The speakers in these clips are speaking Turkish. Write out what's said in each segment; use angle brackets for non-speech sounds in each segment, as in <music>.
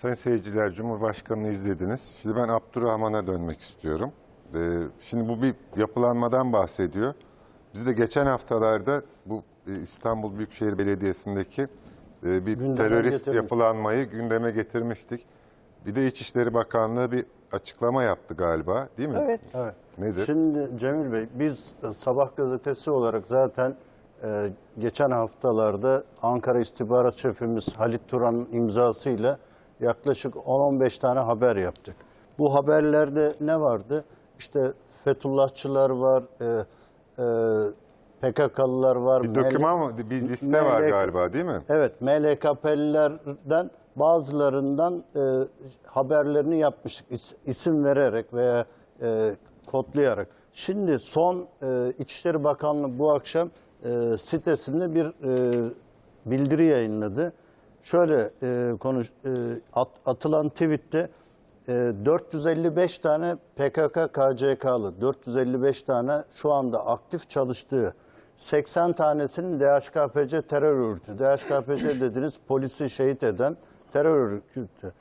Sayın seyirciler, Cumhurbaşkanı'nı izlediniz. Şimdi ben Abdurrahman'a dönmek istiyorum. Ee, şimdi bu bir yapılanmadan bahsediyor. Biz de geçen haftalarda bu e, İstanbul Büyükşehir Belediyesi'ndeki e, bir Gündeme terörist getirmiş. yapılanmayı gündeme getirmiştik. Bir de İçişleri Bakanlığı bir açıklama yaptı galiba değil mi? Evet. Evet. Nedir? Şimdi Cemil Bey biz e, Sabah gazetesi olarak zaten e, geçen haftalarda Ankara İstihbarat Şefimiz Halit Turan'ın imzasıyla yaklaşık 10-15 tane haber yaptık. Bu haberlerde ne vardı? İşte Fethullahçılar var, e, e, PKK'lılar var. bir doküman mı? Bir liste var MLK galiba değil mi? Evet, MLKP'lilerden bazılarından e, haberlerini yapmıştık is- isim vererek veya e, kodlayarak. Şimdi son e, İçişleri Bakanlığı bu akşam e, sitesinde bir e, bildiri yayınladı. Şöyle e, konuş e, at- atılan tweette e, 455 tane PKK KCK'lı, 455 tane şu anda aktif çalıştığı 80 tanesinin DHKPC terör örgütü. DHKPC <laughs> dediniz polisi şehit eden terör örgütü.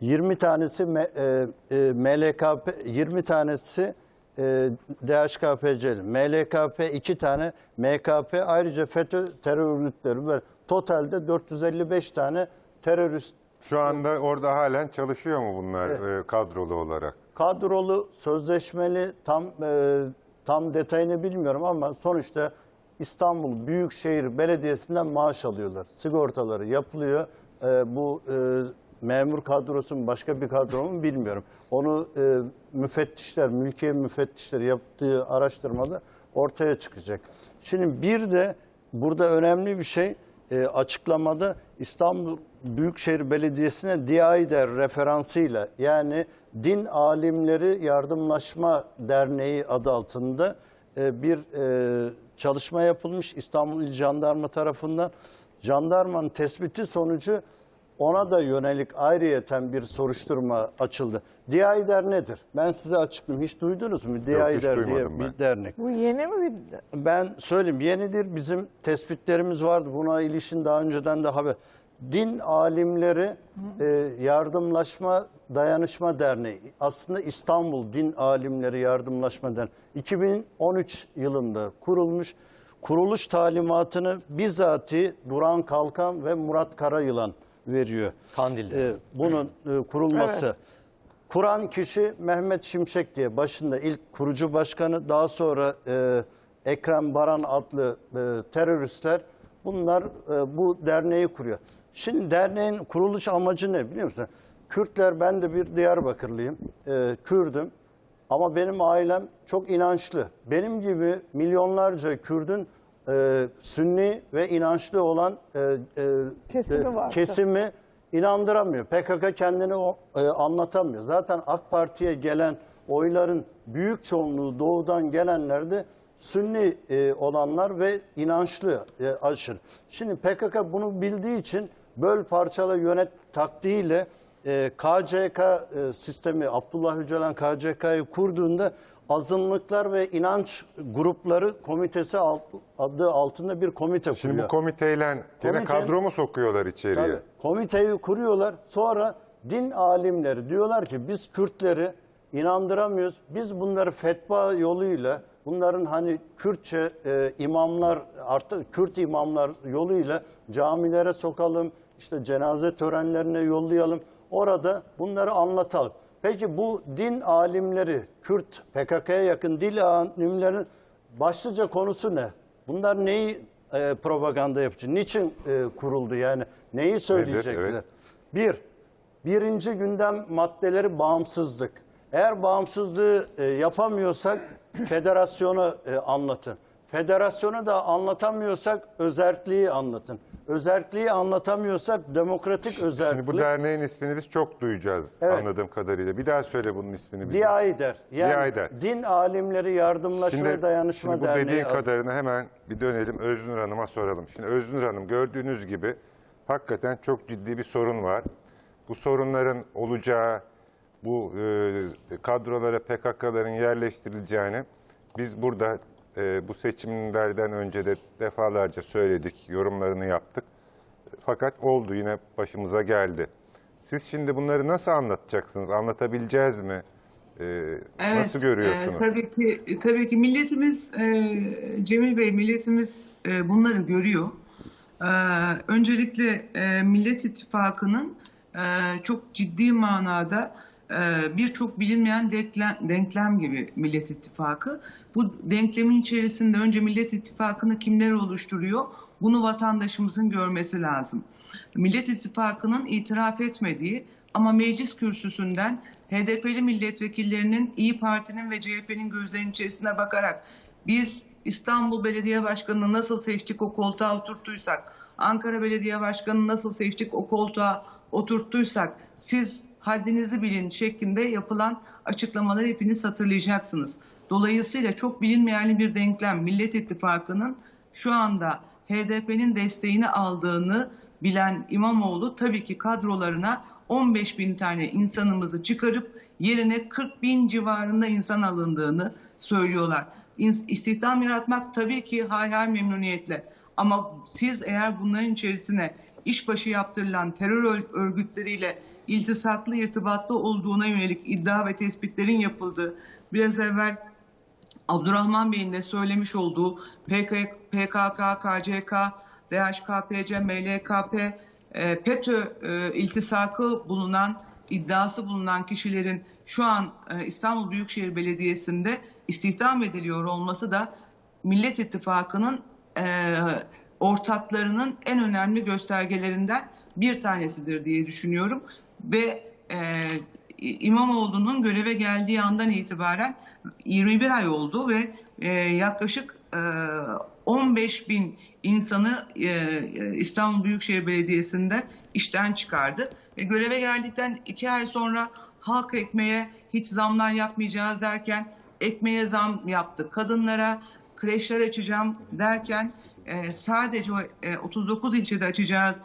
20 tanesi e, e, MLKP 20 tanesi e, DHKPC'li. MLKP 2 tane MKP ayrıca FETÖ terör örgütleri var. Totalde 455 tane terörist Şu anda orada halen çalışıyor mu bunlar e, kadrolu olarak? kadrolu, sözleşmeli tam e, tam detayını bilmiyorum ama sonuçta İstanbul Büyükşehir Belediyesi'nden maaş alıyorlar. Sigortaları yapılıyor. E, bu e, memur kadrosu mu başka bir kadro mu bilmiyorum. Onu e, müfettişler, mülkiye müfettişler yaptığı araştırmada ortaya çıkacak. Şimdi bir de burada önemli bir şey e, açıklamada İstanbul Büyükşehir Belediyesi'ne DİAİDER referansıyla yani Din Alimleri Yardımlaşma Derneği adı altında e, bir e, çalışma yapılmış İstanbul İl Jandarma tarafından. Jandarmanın tespiti sonucu ona da yönelik ayrıyeten bir soruşturma açıldı. DİAİDER nedir? Ben size açıklayayım. Hiç duydunuz mu? DİAİDER diye ben. bir dernek. Bu yeni mi? Ben söyleyeyim yenidir bizim tespitlerimiz vardı. Buna ilişkin daha önceden de haber. Din alimleri e, yardımlaşma dayanışma derneği aslında İstanbul Din Alimleri Yardımlaşma Derneği 2013 yılında kurulmuş. Kuruluş talimatını bizzati Duran Kalkan ve Murat Karayılan veriyor. Kandil'de. E, bunun e, kurulması. Evet. Kuran kişi Mehmet Şimşek diye başında ilk kurucu başkanı daha sonra e, Ekrem Baran adlı e, teröristler bunlar e, bu derneği kuruyor. Şimdi derneğin kuruluş amacı ne biliyor musun? Kürtler ben de bir Diyarbakırlıyım. E, Kürdüm. Ama benim ailem çok inançlı. Benim gibi milyonlarca Kürdün e, Sünni ve inançlı olan e, e, Kesimi var. kesimi inandıramıyor. PKK kendini o- e, anlatamıyor. Zaten AK Parti'ye gelen oyların büyük çoğunluğu doğudan gelenler de Sünni e, olanlar ve inançlı e, aşırı. Şimdi PKK bunu bildiği için böl parçala yönet taktiğiyle e, KCK e, sistemi Abdullah Öcalan KCK'yı kurduğunda azınlıklar ve inanç grupları komitesi alt- adı altında bir komite kuruyor. Şimdi bu komiteyle gene kadro mu sokuyorlar içeriye? Tabii. Komiteyi kuruyorlar. Sonra din alimleri diyorlar ki biz Kürtleri inandıramıyoruz. Biz bunları fetva yoluyla bunların hani Kürtçe e, imamlar artık Kürt imamlar yoluyla camilere sokalım. işte cenaze törenlerine yollayalım. Orada bunları anlatalım. Peki bu din alimleri, Kürt, PKK'ya yakın dil alimlerin başlıca konusu ne? Bunlar neyi e, propaganda yapacak? Niçin e, kuruldu yani? Neyi söyleyecekler? evet. Bir, birinci gündem maddeleri bağımsızlık. Eğer bağımsızlığı e, yapamıyorsak federasyonu e, anlatın. Federasyonu da anlatamıyorsak özerkliği anlatın. Özerkliği anlatamıyorsak demokratik özerklik. Şimdi bu derneğin ismini biz çok duyacağız Evet. anladığım kadarıyla. Bir daha söyle bunun ismini bize. DİAİDER. Yani DİAİDER. Din Alimleri Yardımlaşma Şimdi, Dayanışma şimdi bu Derneği. dediğin adı. kadarını hemen bir dönelim Öznur Hanım'a soralım. Şimdi Öznur Hanım gördüğünüz gibi hakikaten çok ciddi bir sorun var. Bu sorunların olacağı, bu e, kadrolara PKK'ların yerleştirileceğini biz burada e, bu seçimlerden önce de defalarca söyledik, yorumlarını yaptık. Fakat oldu yine başımıza geldi. Siz şimdi bunları nasıl anlatacaksınız? Anlatabileceğiz mi? Ee, nasıl görüyorsunuz? e, tabii ki tabii ki milletimiz e, Cemil Bey milletimiz e, bunları görüyor. E, öncelikle e, Millet İttifakı'nın e, çok ciddi manada e, birçok bilinmeyen denklem, denklem gibi Millet İttifakı. Bu denklemin içerisinde önce Millet İttifakı'nı kimler oluşturuyor? Bunu vatandaşımızın görmesi lazım. Millet İttifakı'nın itiraf etmediği ama meclis kürsüsünden HDP'li milletvekillerinin İyi Parti'nin ve CHP'nin gözlerinin içerisine bakarak biz İstanbul Belediye Başkanı'nı nasıl seçtik o koltuğa oturttuysak, Ankara Belediye Başkanı'nı nasıl seçtik o koltuğa oturttuysak siz haddinizi bilin şeklinde yapılan açıklamaları hepiniz hatırlayacaksınız. Dolayısıyla çok bilinmeyen bir denklem Millet İttifakı'nın şu anda HDP'nin desteğini aldığını bilen İmamoğlu tabii ki kadrolarına 15 bin tane insanımızı çıkarıp yerine 40 bin civarında insan alındığını söylüyorlar. İstihdam yaratmak tabii ki hay hay memnuniyetle. Ama siz eğer bunların içerisine işbaşı yaptırılan terör ör- örgütleriyle iltisaklı, irtibatlı olduğuna yönelik iddia ve tespitlerin yapıldığı, biraz evvel Abdurrahman Bey'in de söylemiş olduğu PK, PKK, KCK, DHKPC, MLKP, e, FETÖ e, iltisakı bulunan, iddiası bulunan kişilerin şu an e, İstanbul Büyükşehir Belediyesi'nde istihdam ediliyor olması da Millet İttifakı'nın e, ortaklarının en önemli göstergelerinden bir tanesidir diye düşünüyorum. Ve e, İmamoğlu'nun göreve geldiği andan itibaren 21 ay oldu ve e, yaklaşık e, 15 bin insanı e, e, İstanbul Büyükşehir Belediyesi'nde işten çıkardı. Ve göreve geldikten iki ay sonra halk ekmeğe hiç zamlar yapmayacağız derken ekmeğe zam yaptı. Kadınlara kreşler açacağım derken e, sadece e, 39 ilçede açacağız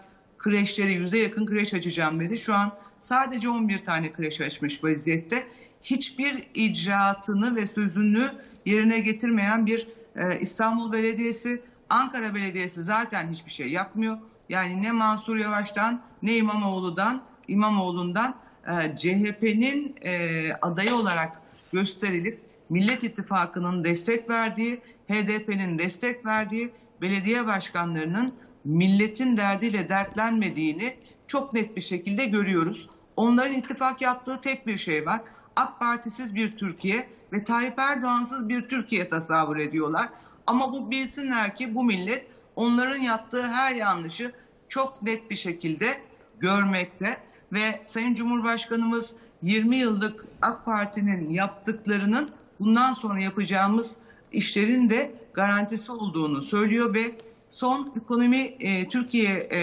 kreşleri yüze yakın kreş açacağım dedi. Şu an sadece 11 tane kreş açmış vaziyette. Hiçbir icraatını ve sözünü yerine getirmeyen bir e, İstanbul Belediyesi, Ankara Belediyesi zaten hiçbir şey yapmıyor. Yani ne Mansur Yavaş'tan ne İmamoğlu'dan, İmamoğlu'ndan e, CHP'nin e, adayı olarak gösterilip Millet İttifakı'nın destek verdiği, HDP'nin destek verdiği belediye başkanlarının milletin derdiyle dertlenmediğini çok net bir şekilde görüyoruz. Onların ittifak yaptığı tek bir şey var. AK Partisiz bir Türkiye ve Tayyip Erdoğan'sız bir Türkiye tasavvur ediyorlar. Ama bu bilsinler ki bu millet onların yaptığı her yanlışı çok net bir şekilde görmekte ve Sayın Cumhurbaşkanımız 20 yıllık AK Parti'nin yaptıklarının bundan sonra yapacağımız işlerin de garantisi olduğunu söylüyor ve son ekonomi e, Türkiye e,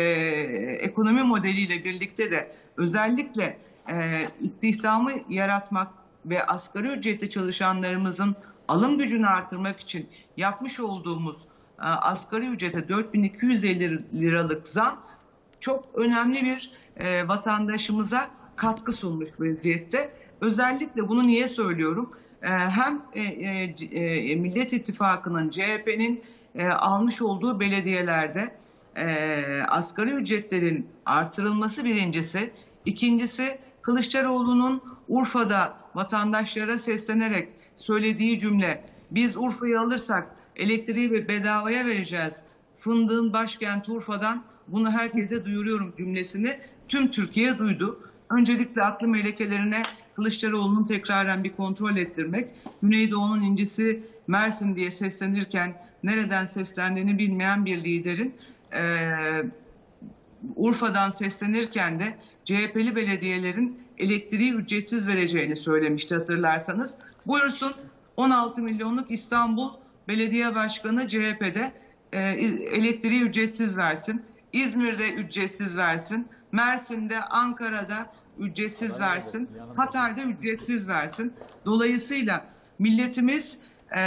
ekonomi modeliyle birlikte de özellikle e, istihdamı yaratmak ve asgari ücretli çalışanlarımızın alım gücünü artırmak için yapmış olduğumuz e, asgari ücrete 4250 liralık zam çok önemli bir e, vatandaşımıza katkı sunmuş vaziyette. Özellikle bunu niye söylüyorum? E, hem e, e, e, Millet İttifakı'nın, CHP'nin e, almış olduğu belediyelerde e, asgari ücretlerin artırılması birincisi. İkincisi Kılıçdaroğlu'nun Urfa'da vatandaşlara seslenerek söylediği cümle biz Urfa'yı alırsak elektriği bedavaya vereceğiz. Fındığın başkenti Urfa'dan bunu herkese duyuruyorum cümlesini tüm Türkiye duydu. Öncelikle aklı melekelerine Kılıçdaroğlu'nun tekraren bir kontrol ettirmek, Güneydoğu'nun incisi Mersin diye seslenirken nereden seslendiğini bilmeyen bir liderin eee Urfa'dan seslenirken de CHP'li belediyelerin elektriği ücretsiz vereceğini söylemişti hatırlarsanız. Buyursun 16 milyonluk İstanbul Belediye Başkanı CHP'de e, elektriği ücretsiz versin. İzmir'de ücretsiz versin. Mersin'de, Ankara'da ücretsiz versin. Hatay'da ücretsiz versin. Dolayısıyla milletimiz e,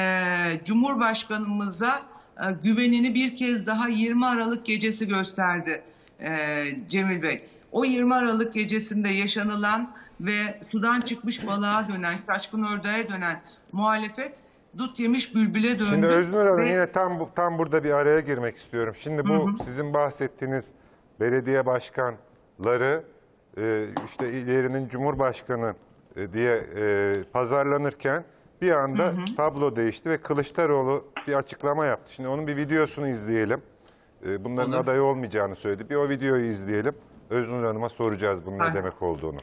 Cumhurbaşkanımıza e, güvenini bir kez daha 20 Aralık gecesi gösterdi e, Cemil Bey. O 20 Aralık gecesinde yaşanılan ve sudan çıkmış balığa dönen, şaşkın ördeğe dönen muhalefet dut yemiş bülbüle döndü. Şimdi Öznur Hanım ve- yine tam bu- tam burada bir araya girmek istiyorum. Şimdi bu sizin bahsettiğiniz belediye başkanları e, işte ilerinin Cumhurbaşkanı e, diye e, pazarlanırken bir anda tablo değişti ve Kılıçdaroğlu bir açıklama yaptı. Şimdi onun bir videosunu izleyelim. E, bunların Olur. aday olmayacağını söyledi. Bir o videoyu izleyelim. Öznur Hanım'a soracağız bunun ne Hay. demek olduğunu.